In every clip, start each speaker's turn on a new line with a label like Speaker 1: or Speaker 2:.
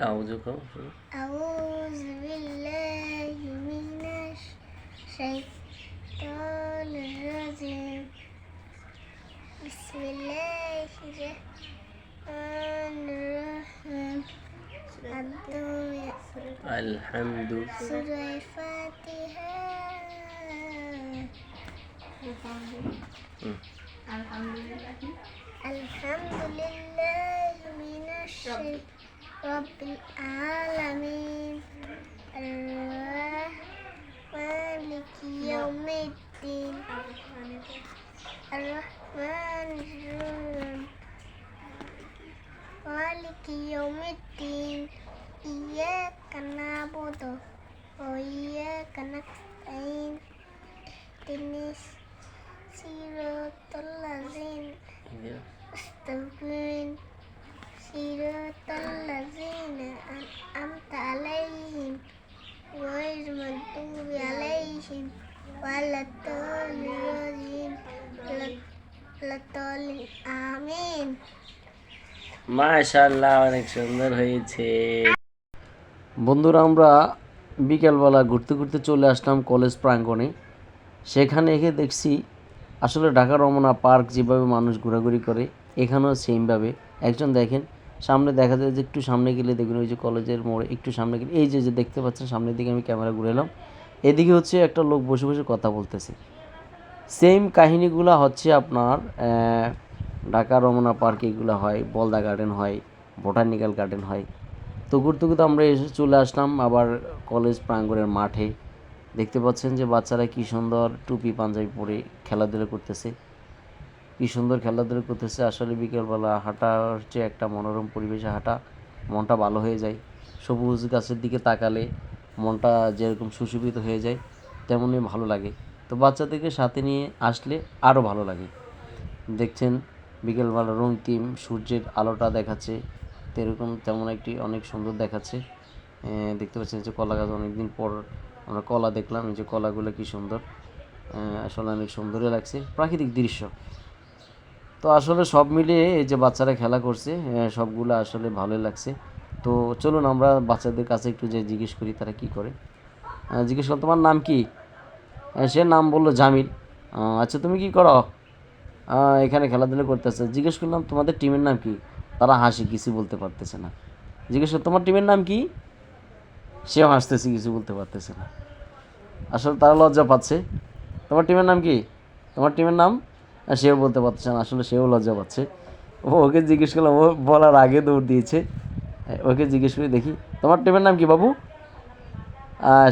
Speaker 1: أعوذ
Speaker 2: أعوذ بالله من الشيطان الرجيم. بسم الله الرحمن الرحيم.
Speaker 1: الحمد
Speaker 2: سورة الفاتحة. الحمد لله من الشيطان Rabbil Alamin. Allah Maliki Yawmiddin. Ar-Rahmanir-Rahim Maliki Yawmiddin. Iya karena bodoh Oh iya karena kain Jenis Sirotol lazim Astagfirullahaladzim
Speaker 1: মাশাল্লাহ অনেক সুন্দর হয়েছে। বন্ধুরা, আমরা বিকেলবেলা ঘুরতে ঘুরতে চলে আসলাম কলেজ প্রাঙ্গণে। সেখানে এসে দেখছি, আসলে ঢাকা রমনা পার্ক যেভাবে মানুষ ঘোরাঘুরি করে, এখানেও সেমভাবে। একজন দেখেন, সামনে দেখা যায় যে একটু সামনে গেলে দেখুন ওই যে কলেজের মোড়ে, একটু সামনে গেলে, এই যে যে দেখতে পাচ্ছেন, সামনের দিকে আমি ক্যামেরা ঘুরেলাম এদিকে হচ্ছে একটা লোক বসে বসে কথা বলতেছে। সেম কাহিনীগুলো হচ্ছে আপনার ঢাকা রমনা পার্কে এগুলো হয়, বলদা গার্ডেন হয়, বোটানিক্যাল গার্ডেন হয়। তো ঘুরতে ঘুরতে আমরা এসে চলে আসলাম আবার কলেজ প্রাঙ্গণের মাঠে। দেখতে পাচ্ছেন যে বাচ্চারা কি সুন্দর টুপি, পাঞ্জাবি পরে খেলাধুলা করতেছে। কি সুন্দর খেলাধুলা করতেছে। আসলে বিকেলবেলা হাঁটা হচ্ছে একটা মনোরম পরিবেশে হাঁটা, মনটা ভালো হয়ে যায়। সবুজ গাছের দিকে তাকালে মনটা যেরকম সুশোভিত হয়ে যায়, তেমনই ভালো লাগে। তো বাচ্চাদেরকে সাথে নিয়ে আসলে আরও ভালো লাগে। দেখছেন, বিকেলবেলা রঙিন সূর্যের আলোটা দেখাচ্ছে তো এরকম তেমন একটি অনেক সুন্দর দেখাচ্ছে। দেখতে পাচ্ছেন যে কলা গাছ অনেকদিন পর আমরা কলা দেখলাম, এই যে কলাগুলো কি সুন্দর। আসলে অনেক সুন্দরই লাগছে, প্রাকৃতিক দৃশ্য। তো আসলে সব মিলিয়ে এই যে বাচ্চারা খেলা করছে সবগুলো আসলে ভালোই লাগছে। তো চলুন আমরা বাচ্চাদের কাছে একটু যে জিজ্ঞেস করি তারা কি করে। জিজ্ঞেস করো তোমার নাম কি? সে নাম বলল, জামিল। আচ্ছা তুমি কি করো? এখানে খেলাধুলা করতেছে। জিজ্ঞেস করলাম, তোমাদের টিমের নাম কি? তারা হাসি কিছু বলতে পারতেছে না। জিজ্ঞেস করো তোমার টিমের নাম কি? সেও হাসতেছে কিছু বলতে পারতেছে না। আসলে তারা লজ্জা পাচ্ছে। তোমার টিমের নাম কি? তোমার টিমের নাম? সেও বলতে পারতেছে না। আসলে সেও লজ্জা পাচ্ছে। ওকে জিজ্ঞেস করলাম, ও বলার আগে দৌড় দিয়েছে? ওকে জিজ্ঞেস করে দেখি। তোমার টিমের নাম কি বাবু?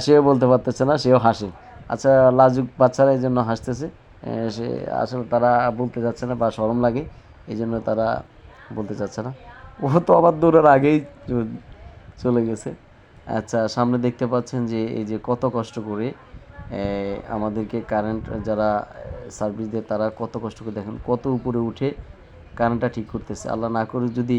Speaker 1: সেও বলতে পারতেছে না, সেও হাসে। আচ্ছা লাজুক বাচ্চারা এই জন্য হাসতেছে। সে আসলে তারা বলতে যাচ্ছে না বা শরম লাগে, এই জন্য তারা বলতে চাচ্ছে না। ও তো আবার দৌড়ার আগেই চলে গেছে। আচ্ছা সামনে দেখতে পাচ্ছেন যে এই যে কত কষ্ট করে আমাদেরকে কারেন্ট যারা সার্ভিস দেয়, তারা কত কষ্ট করে দেখেন, কত উপরে উঠে কারেন্টটা ঠিক করতেছে। আল্লাহ না করে যদি